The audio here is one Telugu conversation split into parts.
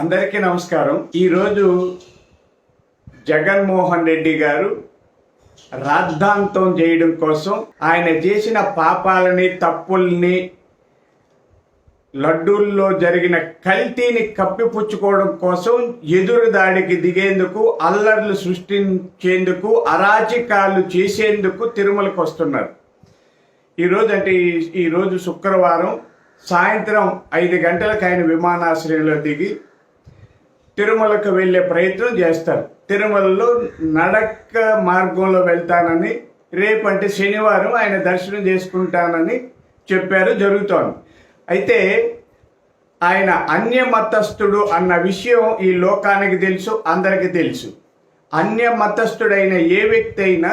అందరికీ నమస్కారం. ఈరోజు జగన్మోహన్ రెడ్డి గారు రాద్ధాంతం చేయడం కోసం ఆయన చేసిన పాపాలని తప్పుల్ని లడ్డూల్లో జరిగిన కల్తీని కప్పిపుచ్చుకోవడం కోసం ఎదురు దాడికి దిగేందుకు అల్లర్లు సృష్టించేందుకు అరాచకాలు చేసేందుకు తిరుమలకు వస్తున్నారు. ఈరోజు అంటే ఈ- ఈరోజు శుక్రవారం సాయంత్రం ఐదు గంటలకు ఆయన విమానాశ్రయంలో దిగి తిరుమలకు వెళ్ళే ప్రయత్నం చేస్తారు. తిరుమలలో నడక మార్గంలో వెళ్తానని రేపంటే శనివారం ఆయన దర్శనం చేసుకుంటానని చెప్పారు జరుగుతోంది. అయితే ఆయన అన్య మతస్థుడు అన్న విషయం ఈ లోకానికి తెలుసు అందరికీ తెలుసు. అన్య మతస్థుడైన ఏ వ్యక్తి అయినా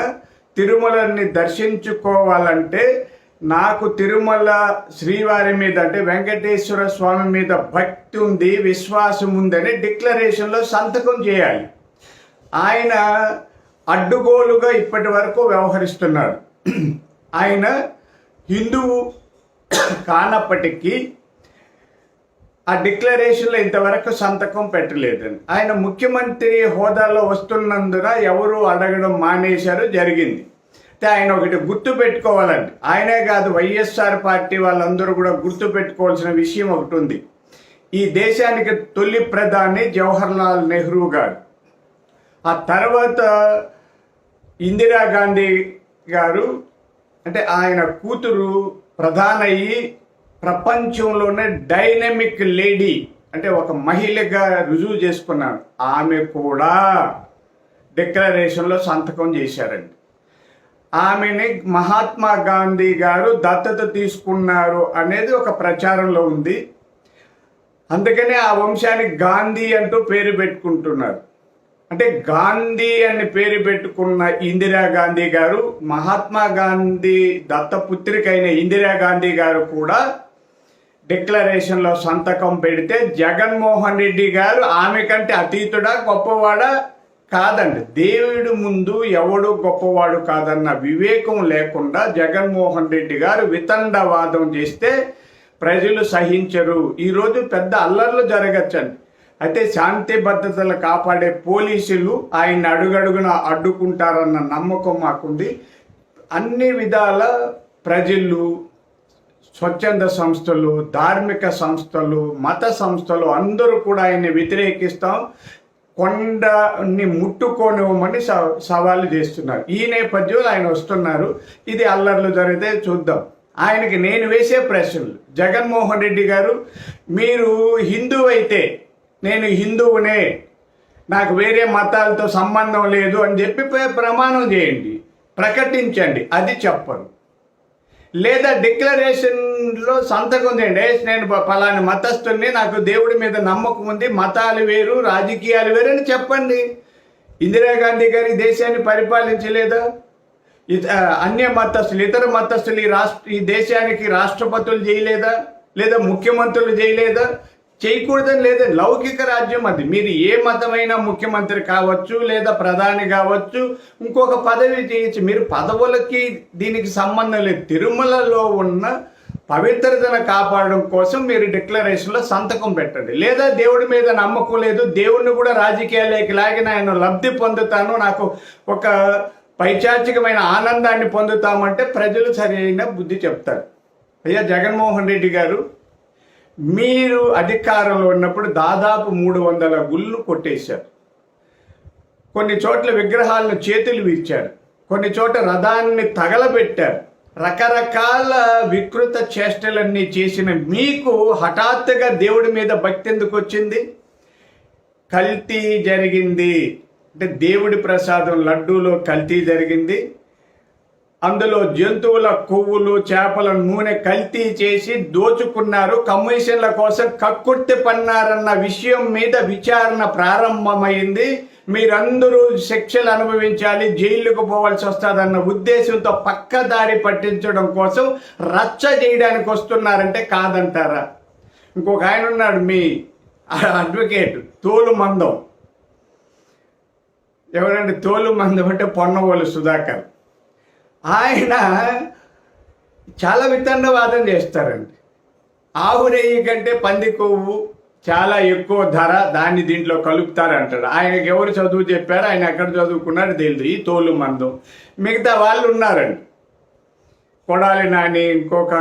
తిరుమలని దర్శించుకోవాలంటే నాకు తిరుమల శ్రీవారి మీద అంటే వెంకటేశ్వర స్వామి మీద భక్తి ఉంది విశ్వాసం ఉందని డిక్లరేషన్లో సంతకం చేయాలి. ఆయన అడ్డుగోలుగా ఇప్పటి వరకు వ్యవహరిస్తున్నారు. ఆయన హిందువు కానప్పటికీ ఆ డిక్లరేషన్లో ఇంతవరకు సంతకం పెట్టలేదని ఆయన ముఖ్యమంత్రి హోదాలో వస్తున్నందున ఎవరు అడగడం మానేశారు జరిగింది. ఆయన ఒకటి గుర్తు పెట్టుకోవాలండి. ఆయనే కాదు వైఎస్ఆర్ పార్టీ వాళ్ళందరూ కూడా గుర్తు పెట్టుకోవాల్సిన విషయం ఒకటి ఉంది. ఈ దేశానికి తొలి ప్రధాని జవహర్లాల్ నెహ్రూ గారు. ఆ తర్వాత ఇందిరాగాంధీ గారు అంటే ఆయన కూతురు ప్రధానయ్యి ప్రపంచంలోనే డైనమిక్ లేడీ అంటే ఒక మహిళగా రుజువు చేసుకున్నాను ఆమె కూడా డిక్లరేషన్లో సంతకం చేశారండి. ఆమెని మహాత్మా గాంధీ గారు దత్తత తీసుకున్నారు అనేది ఒక ప్రచారంలో ఉంది. అందుకనే ఆ వంశానికి గాంధీ అంటూ పేరు పెట్టుకుంటున్నారు. అంటే గాంధీ అని పేరు పెట్టుకున్న ఇందిరా గాంధీ గారు మహాత్మా గాంధీ దత్తపుత్రికైన ఇందిరా గాంధీ గారు కూడా డిక్లరేషన్లో సంతకం పెడితే జగన్మోహన్ రెడ్డి గారు ఆమె కంటే అతీతుడా గొప్పవాడా? కాదండి. దేవుడి ముందు ఎవడు గొప్పవాడు కాదన్న వివేకం లేకుండా జగన్మోహన్ రెడ్డి గారు వితండవాదం చేస్తే ప్రజలు సహించరు. ఈరోజు పెద్ద అల్లర్లు జరగచ్చండి. అయితే శాంతి భద్రతలు కాపాడే పోలీసులు ఆయన అడుగడుగున అడ్డుకుంటారన్న నమ్మకం మాకుంది. అన్ని విధాల ప్రజలు స్వచ్ఛంద సంస్థలు ధార్మిక సంస్థలు మత సంస్థలు అందరూ కూడా ఆయన్ని వ్యతిరేకిస్తాం. కొండని ముట్టుకోనివ్వమని స- సవాలు చేస్తున్నారు. ఈ నేపథ్యంలో ఆయన వస్తున్నారు. ఇది అల్లర్లు జరిగితే చూద్దాం. ఆయనకి నేను వేసే ప్రశ్నలు. జగన్మోహన్ రెడ్డి గారు మీరు హిందూ అయితే నేను హిందువునే నాకు వేరే మతాలతో సంబంధం లేదు అని చెప్పి ప్రమాణం చేయండి. ప్రకటించండి. అది చెప్పరు లేదా డిక్లరేషన్లో సంతకం చేయండి. నేను ప- పలాని మతస్థుల్ని నాకు దేవుడి మీద నమ్మకం ఉంది మతాలు వేరు రాజకీయాలు వేరు అని చెప్పండి. ఇందిరాగాంధీ గారి దేశాన్ని పరిపాలించలేదా? అన్య మతస్థులు ఇతర మతస్థులు ఈ రాష్ట్ర ఈ దేశానికి రాష్ట్రపతులు చేయలేదా? లేదా ముఖ్యమంత్రులు చేయలేదా? చేయకూడదని లేదా లౌకిక రాజ్యం అది. మీరు ఏ మతమైనా ముఖ్యమంత్రి కావచ్చు లేదా ప్రధాని కావచ్చు ఇంకొక పదవి చేయొచ్చు మీరు పదవులకి దీనికి సంబంధం లేదు. తిరుమలలో ఉన్న పవిత్రతను కాపాడడం కోసం మీరు డిక్లరేషన్లో సంతకం పెట్టండి. లేదా దేవుడి మీద నమ్మకం లేదు దేవుడిని కూడా రాజకీయాలకి లాగిన ఆయన లబ్ధి పొందుతాను నాకు ఒక పైచాచికమైన ఆనందాన్ని పొందుతామంటే ప్రజలు సరైన బుద్ధి చెప్తారు. అయ్యా జగన్మోహన్ రెడ్డి గారు మీరు అధికారంలో ఉన్నప్పుడు దాదాపు మూడు వందల గుళ్ళు కొట్టేశారు. కొన్ని చోట్ల విగ్రహాలను చేతులు విరిచారు. కొన్ని చోట్ల రథాన్ని తగలబెట్టారు. రకరకాల వికృత చేష్టలన్నీ చేసిన మీకు హఠాత్తుగా దేవుడి మీద భక్తి ఎందుకు వచ్చింది? కల్తీ జరిగింది. అంటే దేవుడి ప్రసాదం లడ్డూలో కల్తీ జరిగింది. అందులో జంతువుల కొవ్వులు చేపల నూనె కల్తీ చేసి దోచుకున్నారు. కమిషన్ల కోసం కక్కుర్తి పన్నారన్న విషయం మీద విచారణ ప్రారంభమైంది. మీరందరూ శిక్షలు అనుభవించాలి జైలుకు పోవాల్సి వస్తుందన్న ఉద్దేశంతో పక్కదారి పట్టించడం కోసం రచ్చ చేయడానికి వస్తున్నారంటే కాదంటారా? ఇంకొక ఆయన ఉన్నాడు మీ అడ్వకేట్ తోలు మందం. ఎవరంటే తోలు మందం అంటే పొన్నవోలు సుధాకర్. ఆయన చాలా వితండవాదం చేస్తారండి. ఆవు నెయ్యి కంటే పంది కొవ్వు చాలా ఎక్కువ ధర దాన్ని దీంట్లో కలుపుతారంటాడు. ఆయనకి ఎవరు చదువు చెప్పారు ఆయన ఎక్కడ చదువుకున్నాడు తెలియదు. ఈ తోలు మందం. మిగతా వాళ్ళు ఉన్నారండి. కొడాలి నాని ఇంకొక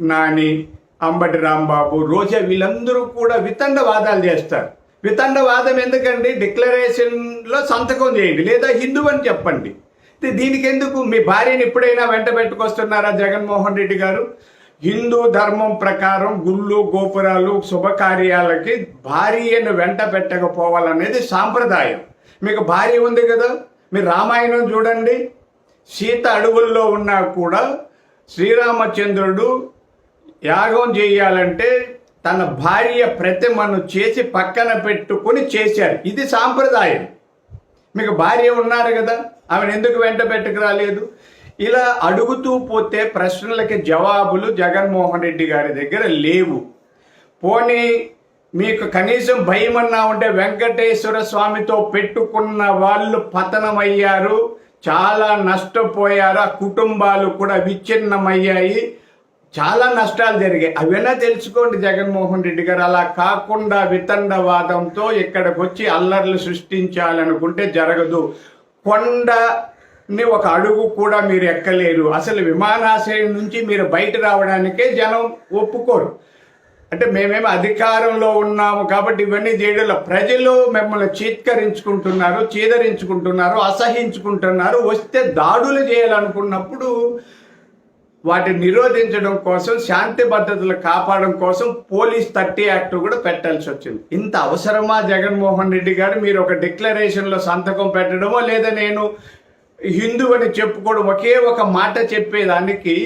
నాని అంబటి రాంబాబు రోజా వీళ్ళందరూ కూడా వితండవాదాలు చేస్తారు. వితండవాదం ఎందుకండి? డిక్లరేషన్లో సంతకం చేయండి. లేదా హిందూ అని చెప్పండి. దీనికెందుకు? దీనికి ఎందుకు మీ భార్యని ఎప్పుడైనా వెంట పెట్టుకొస్తున్నారా జగన్మోహన్ రెడ్డి గారు? హిందూ ధర్మం ప్రకారం గుళ్ళు గోపురాలు శుభకార్యాలకి భార్యను వెంట పెట్టకపోవాలనేది సాంప్రదాయం. మీకు భార్య ఉంది కదా? మీరు రామాయణం చూడండి. సీత అడవుల్లో ఉన్నా కూడా శ్రీరామచంద్రుడు యాగం చేయాలంటే తన భార్య ప్రతిమను చేసి పక్కన పెట్టుకుని చేశారు. ఇది సాంప్రదాయం. మీకు భార్య ఉన్నారు కదా ఆమెను ఎందుకు వెంట పెట్టుకు రాలేదు? ఇలా అడుగుతూ పోతే ప్రశ్నలకి జవాబులు జగన్మోహన్ రెడ్డి గారి దగ్గర లేవు. పోనీ మీకు కనీసం భయం అన్నా ఉంటే వెంకటేశ్వర స్వామితో పెట్టుకున్న వాళ్ళు పతనమయ్యారు చాలా నష్టపోయారు ఆ కుటుంబాలు కూడా విచ్ఛిన్నమయ్యాయి. చాలా నష్టాలు జరిగాయి. అవైనా తెలుసుకోండి జగన్మోహన్ రెడ్డి గారు. అలా కాకుండా వితండవాదంతో ఇక్కడికి వచ్చి అల్లర్లు సృష్టించాలనుకుంటే జరగదు. కొండని ఒక అడుగు కూడా మీరు ఎక్కలేరు. అసలు విమానాశ్రయం నుంచి మీరు బయట రావడానికే జనం ఒప్పుకోరు. అంటే మేమేమి అధికారంలో ఉన్నాము కాబట్టి ఇవన్నీ చేయడంలో ప్రజలు మిమ్మల్ని చీత్కరించుకుంటున్నారు చీదరించుకుంటున్నారు అసహించుకుంటున్నారు. వస్తే దాడులు చేయాలనుకున్నప్పుడు వాటిని నిరోధించడం కోసం శాంతి భద్రతలు కాపాడడం కోసం పోలీస్ థర్టీ యాక్ట్ కూడా పెట్టాల్సి వచ్చింది. ఇంత అవసరమా జగన్మోహన్ రెడ్డి గారు? మీరు ఒక డిక్లరేషన్లో సంతకం పెట్టడమో లేదా నేను హిందూ అని చెప్పుకోవడం ఒకే ఒక మాట చెప్పేదానికి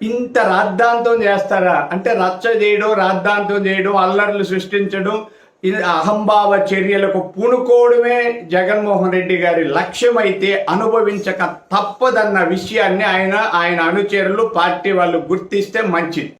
ఇంత రాద్ధాంతం చేస్తారా? అంటే రచ్చ చేయడం రాద్ధాంతం చేయడం అల్లర్లు సృష్టించడం ఇది అహంభావ చర్యలకు పూనుకోవడమే జగన్మోహన్ రెడ్డి గారి లక్ష్యమైతే అనుభవించక తప్పదన్న విషయాన్ని ఆయన ఆయన అనుచరులు పార్టీ వాళ్ళు గుర్తిస్తే మంచిది.